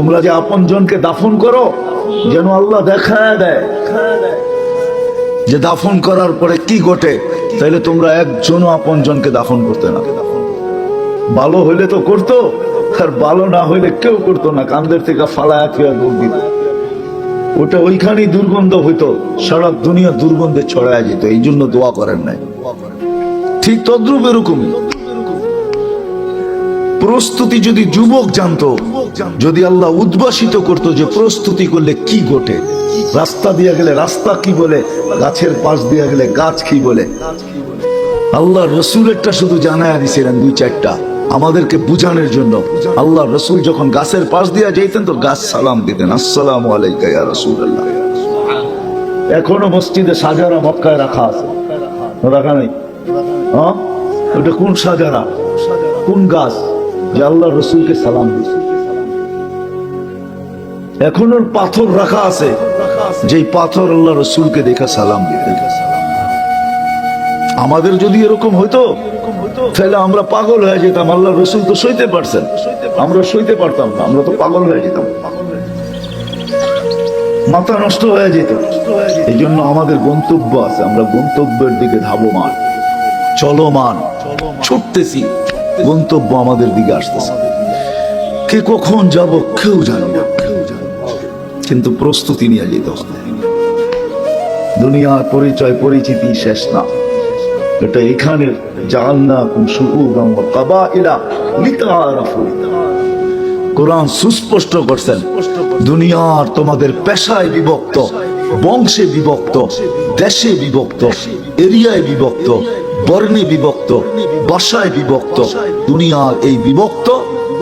তোমরা যে আপন জনকে দাফন করো, যেন আল্লাহ দেখায় দেয়। যে দাফন করার পরে কি ঘটে, তাইলে তোমরা একজনও আপন জনকে দাফন করতে না। ভালো হইলে তো করতো, আর ভালো না হইলে কেউ করতো না, কান্দের থেকে ফালায়া ফিয়া ওটা ওইখানেই দুর্গন্ধ হইতো, সারা দুনিয়া দুর্গন্ধে ছড়ায় যেত এই জন্য দোয়া করেন নাই। ঠিক তদ্রুপ এরকমই। প্রস্তুতি যদি যুবক জানতো, যদি আল্লাহ উদ্ভাসিত করত যে প্রস্তুতি করলে কি ঘটে? রাস্তা দিয়ে গেলে রাস্তা কি বলে? গাছের পাশ দিয়ে গেলে গাছ কি বলে? আল্লাহ রসুলেরটা শুধু জানায় দিছিলেন দুই চারটা। আমাদেরকে বুঝানোর জন্য। আল্লাহ রসুল যখন গাছের পাশ দিয়ে যেতেন তো গাছ সালাম দিতেন। আসসালাম আলাইকা রসুল আল্লাহ এখনও মসজিদে সাজারা মক্কায় রাখা আছে। রাখা নেই? হ্যাঁ? ওটা কোন সাজারা? কোন গাছ? যে আল্লাহ রসুলকে সালাম এখন ওর পাথর রাখা আছে। যেই পাথর আল্লাহ রসুলকে দেখা সালাম আমাদের যদি এরকম হইতো, তাহলে আমরা পাগল হয়ে যেতাম। আল্লাহ রসুল তো সইতে পারছেন। আমরা সইতে পারতাম না, আমরা তো পাগল হয়ে যেতাম। মাথা নষ্ট হয়ে যেত। এই জন্য আমাদের গন্তব্য আছে। আমরা গন্তব্যের দিকে ধাবমান। চলমান। ছুটতেছি। গন্তব্য আমাদের দিকে আসতেছে। কে কখন যাব কেউ জানে না। কিন্তু প্রস্তুতি নিয়ে যেতে হবে। দুনিয়ার পরিচয়, পরিচিতি শেষ না। এটা এখানে জাননা কুম কাবাইলা লিতাআরাফু কোরআন সুস্পষ্ট করছেন, দুনিয়ার তোমাদের পেশায় বিভক্ত, বংশে বিভক্ত, দেশে বিভক্ত, এরিয়ায় বিভক্ত বর্ণে বিভক্ত, বাসায় বিভক্ত, দুনিয়ার এই বিভক্ত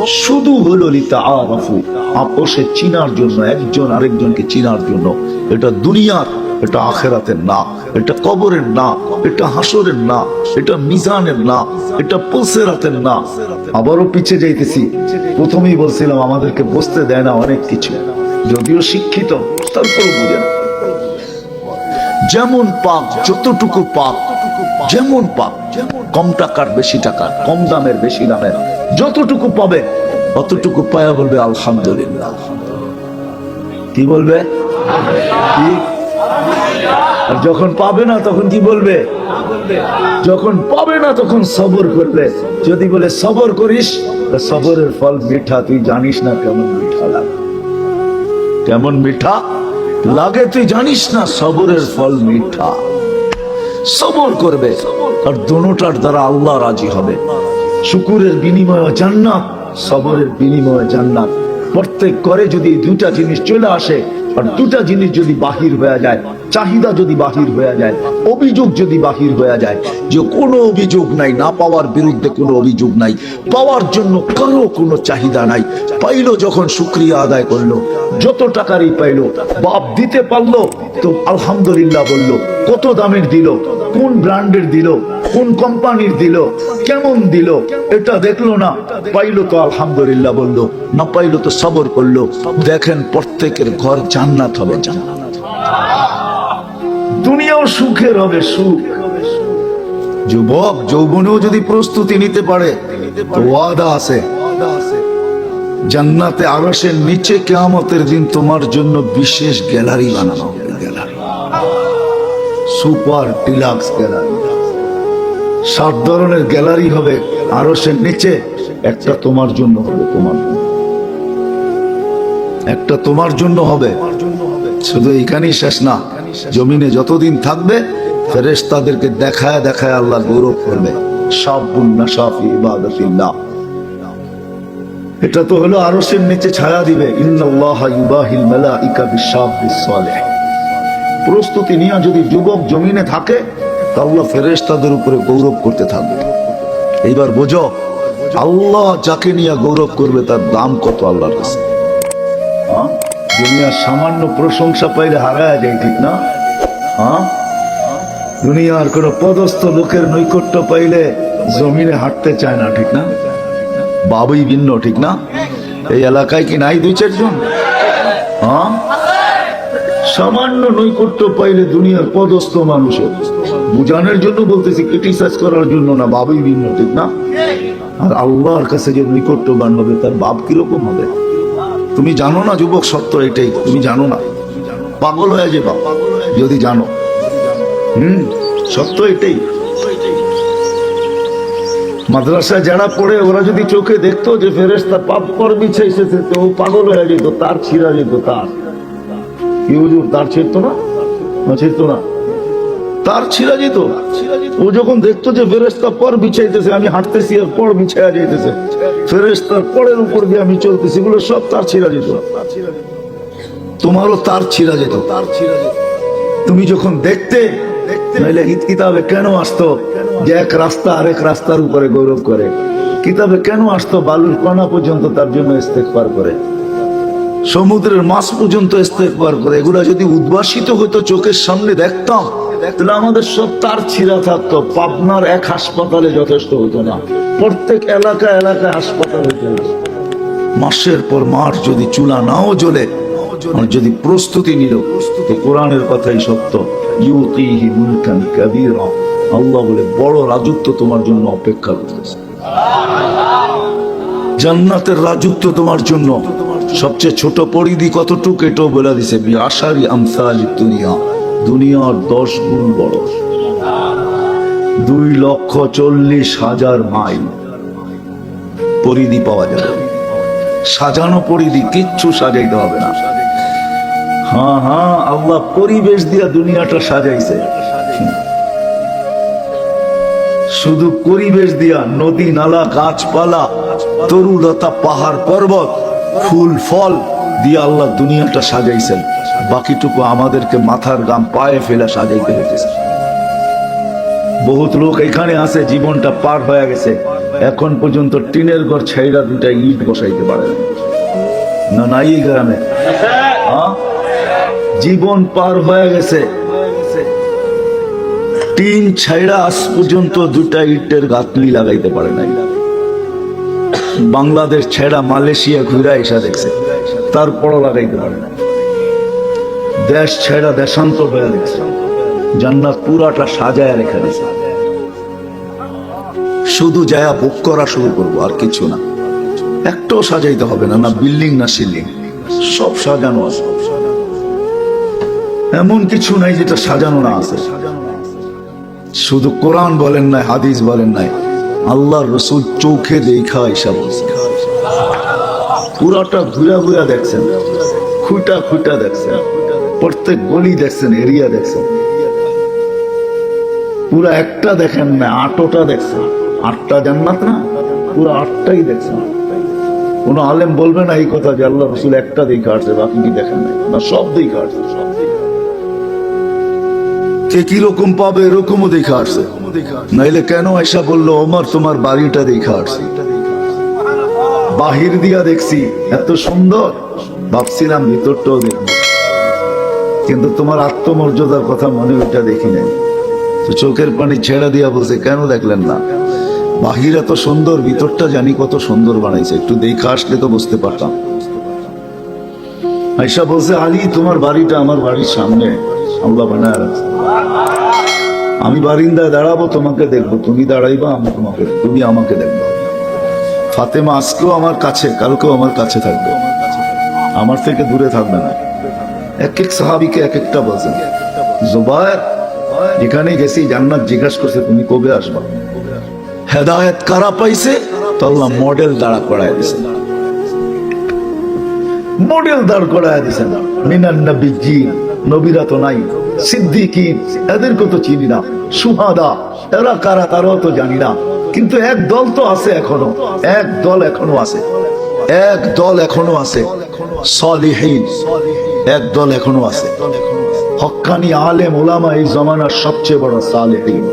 শুধু হলো লিতা আরাফু। আপোষে চিনার জন্য, একজন আরেকজনকে চিনার জন্য। এটা দুনিয়ার, এটা আখেরাতের না, এটা কবরের না, এটা হাসরের না, এটা মিজানের না, এটা পলসেরাতের না। আবারও পিছে যাইতেছি। প্রথমেই বলছিলাম, আমাদেরকে বসতে দেয় না অনেক কিছু। যদিও শিক্ষিত, তারপরও বুঝে না। যেমন পাপ, যতটুকু পাপ, যেমন পাপ, কম টাকার বেশি টাকার কম দামের বেশি দামের, যতটুকু পাবে অতটুকু পায়া বলবে আলহামদুলিল্লাহ। কি বলবে? আর যখন পাবে না, তখন কি বলবে? যখন পাবে না, তখন সবর করবে। যদি বলে সবর করিস সবরের ফল মিঠা, তুই জানিস না কেমন মিঠা লাগে। কেমন মিঠা? লাগে, তুই জানিস না, সবরের ফল মিঠা। সবর করবে, আর দোনোটার দ্বারা আল্লাহ রাজি হবে। শুকুরের বিনিময়ে জান্নাত, সবরের বিনিময়ে জান্নাত। প্রত্যেক করে যদি দুটা জিনিস চলে আসে, আর দুটা জিনিস যদি বাহির হয়ে যায় চাহিদা যদি বাহির হয়ে যায়, অভিযোগ যদি বাহির হয়ে যায় যে কোনো অভিযোগ নাই, না পাওয়ার বিরুদ্ধে কোনো অভিযোগ নাই, পাওয়ার জন্য কারও কোনো চাহিদা নাই। পাইলো যখন শুক্রিয়া আদায় করল, যত টাকারই পাইলো, বাপ দিতে পারল, তো আলহামদুলিল্লাহ বলল, কত দামের দিল, কোন ব্র্যান্ডের দিল, কোন কোম্পানির দিল, কেমন দিল, এটা দেখল না, পাইলো তো আলহামদুলিল্লাহ বলল, না পাইলো তো সবর করল। দেখেন প্রত্যেকের ঘর জান্নাত হবে জান্নাত। দুনিয়াও সুখের হবে, সুখ। যুবক, যৌবনেও যদি প্রস্তুতি নিতে পারে ওয়াদা আছে। জান্নাতে আরসের নিচে কেয়ামতের দিন তোমার জন্য বিশেষ গ্যালারি বানানো হবে। Gallery super deluxe gallery. সাত ধরনের গ্যালারি হবে আরসের নিচে, একটা তোমার জন্য হবে তোমার একটা তোমার জন্য হবে। শুধু এখানেই শেষ না। জমিনে যতদিন থাকবে ফেরেশ তাদেরকে দেখায় দেখায় আল্লাহ গৌরব করবে। সব বুন্না সাফি ইবাদতিল্লাহ এটা তো হলো আরসের নিচে ছায়া দিবে। প্রস্তুতি নিয়ে যদি যুবক জমিনে থাকে আল্লাহ ফেরেশতাদের উপরে গৌরব করতে থাকবে। এইবার বোঝো, আল্লাহ যাকে নিয়ে গৌরব করবে, তার দাম কত আল্লাহর কাছে? দুনিয়ার সামান্য প্রশংসা পাইলে হারায় যায়, ঠিক না? হ্যাঁ? দুনিয়ার কোন পদস্থ লোকের নৈকট্য পাইলে জমিনে হাঁটতে চায় না, ঠিক না? বাবুই ভিন্ন, ঠিক না? এই এলাকায় কি নাই দুই চারজন? হ্যাঁ? সামান্য নৈকট্য পাইলে দুনিয়ার পদস্থ মানুষের বুঝানোর জন্য বলতেছি ক্রিটিসাইজ করার জন্য না, বাবুই ভিন্ন, ঠিক না? আর আল্লাহর কাছে যে নৈকট্যবান হবে, তার বাপ কীরকম হবে? তুমি জানো না যুবক সত্য এটাই, তুমি জানো না। পাগল হয়ে যাবা, যদি জানো। হুম, সত্য এটাই। মাদ্রাসায় যারা পড়ে, ওরা যদি চোখে দেখতো যে ফেরেস্তা পাপ কর বিছাইছে তো ও পাগল হয়ে যেত, তার ছিঁড়া যেত, তার। কি হুজুর, তার ছিঁড়তো না ছিঁড়তো না। তার ছিঁড়া যেত। ও যখন দেখতো যে ফেরেস্তা পর বিছাইতেছে, আমি হাঁটতেছি আর পর বিছাইয়া যাইতেছে। ফেরেস্তার পরের উপর দিয়ে আমি চলতেছি, এগুলো সব তার ছিঁড়া যেত। তোমারও তার ছিঁড়া যেত। তার যেত তুমি যখন দেখতে নাহলে ঈদ কিতাবে কেন আসতো যে এক রাস্তা আরেক রাস্তার উপরে গৌরব করে? কিতাবে কেন আসতো বালুর কণা পর্যন্ত তার জন্য ইস্তেকবার করে? সমুদ্রের মাছ পর্যন্ত ইস্তেকবার করে? এগুলা যদি উদ্ভাসিত হতো চোখের সামনে দেখতাম তাহলে আমাদের সব তার ছিঁড়া থাকতো। পাবনার এক হাসপাতালে যথেষ্ট হতো না। প্রত্যেক এলাকা এলাকায় হাসপাতাল হতো। মাসের পর মাস যদি চুলা নাও জ্বলে যদি প্রস্তুতি নিল কোরআনের কথাই সত্য। আল্লাহ বলে, বড় রাজত্ব তোমার জন্য অপেক্ষা করতেছে। জান্নাতের রাজত্ব তোমার জন্য। সবচেয়ে ছোট পরিধি কতটুকু, এটাও বলে দিছে, বি আশারি আমসালি দুনিয়া। দুনিয়ার দশ গুণ বড়। দুই লক্ষ চল্লিশ হাজার মাইল। পরিধি পাওয়া যাবে। সাজানো পরিধি, কিচ্ছু সাজাইতে হবে না। হ্যাঁ হ্যাঁ আল্লাহ পরিবেশ দিয়া দুনিয়াটা সাজাইছে। শুধু পরিবেশ দিয়া নদী, নালা, গাছপালা, তরুলতা, পাহাড়, পর্বত, ফুল, ফল দিয়ে আল্লাহ দুনিয়াটা সাজাইছেন। বাকিটুকু আমাদেরকে মাথার গাম পায়ে ফেলে সাজাইতে হইতেছে। বহুত লোক এখানে আছে, জীবনটা পার হয়ে গেছে। এখন পর্যন্ত টিনের ঘর ছেড়া দুটা ইট বসাইতে পারে। না। নাই গ্রামে। হ্যাঁ? জীবন পার হয়ে গেছে। টিন ছাইড়া আজ পর্যন্ত দুটা ইটের গাতলি লাগাইতে পারে নাই। বাংলাদেশ ছেড়া মালয়েশিয়া ঘুরে এসা দেখছে। তারপরও লাগাইতে পারে না দেশ ছেড়া দেশান্তর হয়ে দেখছে জান্নাত পুরাটা সাজায় রেখে দিছে। শুধু যায়া বুক করা শুরু করব, আর কিছু না। একটাও সাজাইতে হবে না না বিল্ডিং না সিল্ডিং সব সাজানো আছে। এমন কিছু নাই যেটা সাজানো না আছে। শুধু কোরআন বলেন নাই, হাদিস বলেন নাই আল্লাহ রসুল চোখে দেখা বলছে। পুরাটা ঘুরা ঘুরা দেখছেন। খুঁটা খুঁটা দেখছেন। প্রত্যেক গলি দেখছেন, এরিয়া দেখছেন। পুরা একটা দেখেন না, আটোটা দেখছেন। আটটা জান্নাত না? পুরো আটটাই দেখছেন। কোন আলেম বলবে না এই কথা যে আল্লাহ রসুল একটা দেখে আসছে বাকি কি দেখেন না, সব আসছে সব কে কীরকম পাবে এরকমও দেখে আসছে নাইলে কেন আয়সা বলল, ওমর, তোমার বাড়িটা দেখে আসছে বাহির দিয়া দেখছি, এত সুন্দর। ভাবছিলাম ভিতরটাও দেখব। কিন্তু তোমার আত্মমর্যাদার কথা মনে ওইটা দেখি নাই। তো চোখের পানি ছেড়ে দিয়া বলছে, কেন দেখলেন না? বাহির এত সুন্দর, ভিতরটা জানি কত সুন্দর বানাইছে। একটু দেখে আসলে তো বুঝতে পারতাম। আয়সা বলছে, আলী, তোমার বাড়িটা আমার বাড়ির সামনে। আল্লাহ বানায় রাখছে। আমি বারিন্দায় দাঁড়াবো, তোমাকে দেখব। তুমি দাঁড়াইবা, আমি তোমাকে, তুমি আমাকে দেখব। ফাতেমা আজকেও আমার কাছে, কালকেও আমার কাছে থাকবে। আমার থেকে দূরে থাকবে না। এক এক সাহাবিকে এক একটা বলছেন জুবায়ের যেখানে গেছি, জান্নাত জিজ্ঞাসা করছে, তুমি কবে আসবা? হেদায়েত কারা পাইছে? তো আল্লাহ মডেল দাঁড়া করায় দিছে। মডেল দাঁড় করায় দিছেন মিনান নবী নবীরা তো নাই, সিদ্দিকিন, এদেরকে তো চিনি না, সুহাদা, এরা কারা তারাও তো জানি না। কিন্তু এক দল তো আছে এখনও। এক দল এখনও আছে। এক দল এখনও আছে। সলিহীন। এক দল এখনও আছে। হক্কানি আলেম ওলামা এই জমানার সবচেয়ে বড় সালেহীন।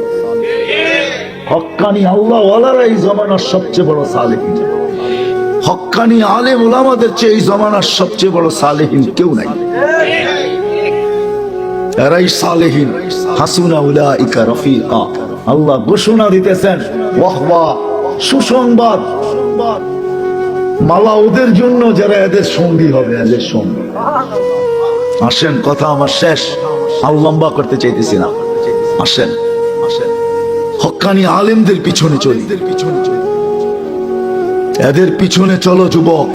হক্কানি আল্লাহ ওয়ালারা এই জমানার সবচেয়ে বড় সালেহীন। হক্কানি আলেম ওলামাদের চেয়ে এই জমানার সবচেয়ে বড় সালেহীন কেউ নাই। এরাই সালেহীন। হাসুনা উলাইকা রফিকা। আল্লাহ ঘোষণা দিতেছেন ওয়াহ ওয়াহ সুসংবাদ। মালা ওদের জন্য যারা এদের সঙ্গী হবে, এদের সঙ্গী। আসেন, কথা আমার শেষ। আর লম্বা করতে চাইতেছি না। আসেন আসেন। হক্কানি আলেমদের পিছনে চলি। এদের পিছনে চলো, যুবক।